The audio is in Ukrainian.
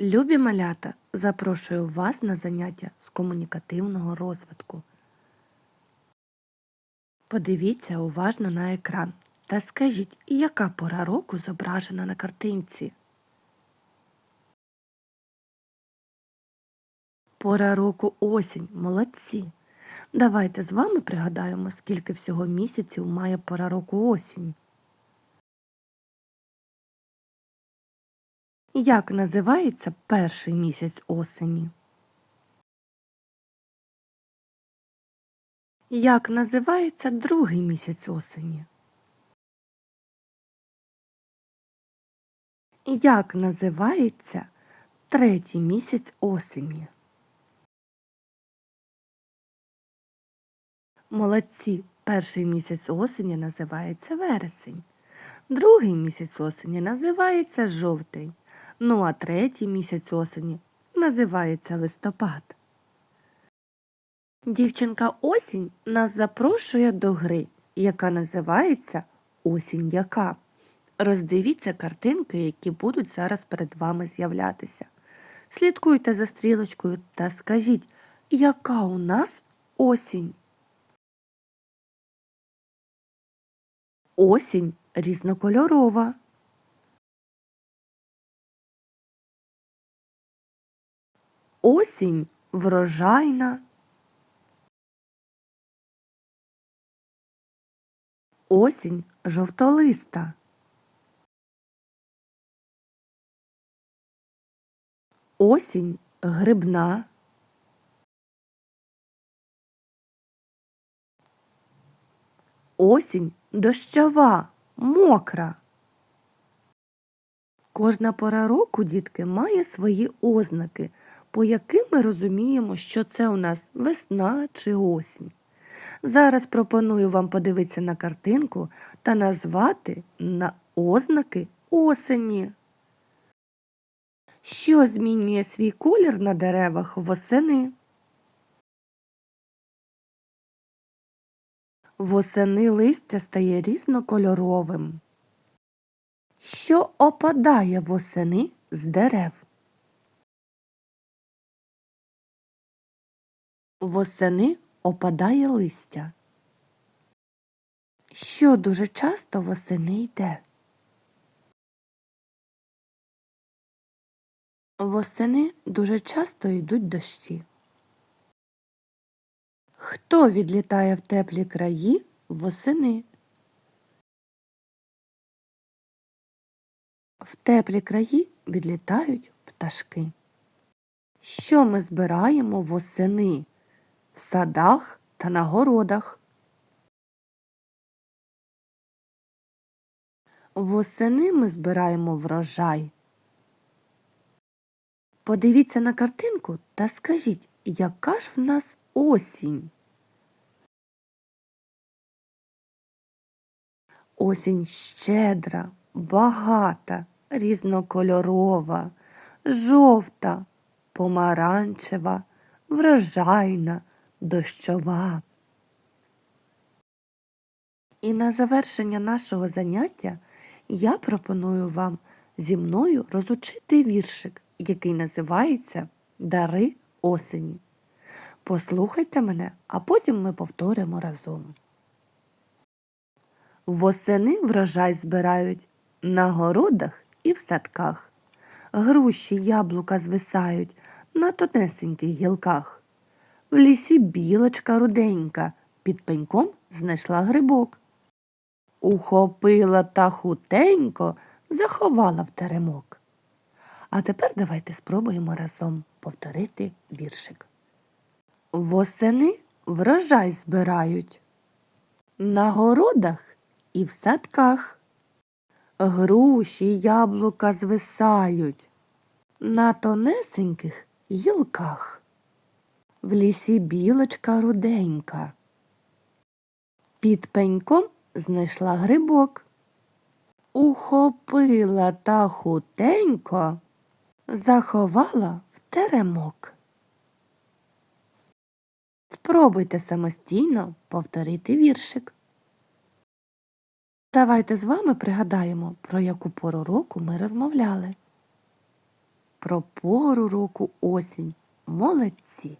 Любі малята, запрошую вас на заняття з комунікативного розвитку. Подивіться уважно на екран та скажіть, яка пора року зображена на картинці. Пора року осінь. Молодці. Давайте з вами пригадаємо, скільки всього місяців має пора року осінь. Як називається перший місяць осені? Як називається другий місяць осені? Як називається третій місяць осені? Молодці, перший місяць осені називається вересень, другий місяць осені називається жовтень, ну а третій місяць осені називається листопад. Дівчинка осінь нас запрошує до гри, яка називається Осінь яка. Роздивіться картинки, які будуть зараз перед вами з'являтися. Слідкуйте за стрілочкою та скажіть, яка у нас осінь? Осінь різнокольорова. Осінь врожайна. Осінь жовтолиста. Осінь грибна. Осінь дощова, мокра. Кожна пора року, дітки, має свої ознаки, по яким ми розуміємо, що це у нас весна чи осінь. Зараз пропоную вам подивитися на картинку та назвати на ознаки осені. Що змінює свій колір на деревах восени? Восени листя стає різнокольоровим. Що опадає восени з дерев? Восени опадає листя. Що дуже часто восени йде? Восени дуже часто йдуть дощі. Хто відлітає в теплі краї восени? В теплі краї відлітають пташки. Що ми збираємо восени в садах та на городах? Восени ми збираємо врожай. Подивіться на картинку та скажіть, яка ж в нас осінь? Осінь щедра, багата, різнокольорова, жовта, помаранчева, врожайна, дощова. І на завершення нашого заняття я пропоную вам зі мною розучити віршик, який називається Дари осені. Послухайте мене, а потім ми повторимо разом. Восени врожай збирають на городах і в садках. Груші яблука звисають на тонесеньких гілках. В лісі білочка руденька під пеньком знайшла грибок. Ухопила та хутенько заховала в теремок. А тепер давайте спробуємо разом повторити віршик. Восени врожай збирають на городах і в садках. Груші яблука звисають на тонесеньких гілках. В лісі білочка руденька. Під пеньком знайшла грибок. Ухопила та хутенько, заховала в теремок. Спробуйте самостійно повторити віршик. Давайте з вами пригадаємо, про яку пору року ми розмовляли. про пору року осінь. Молодці!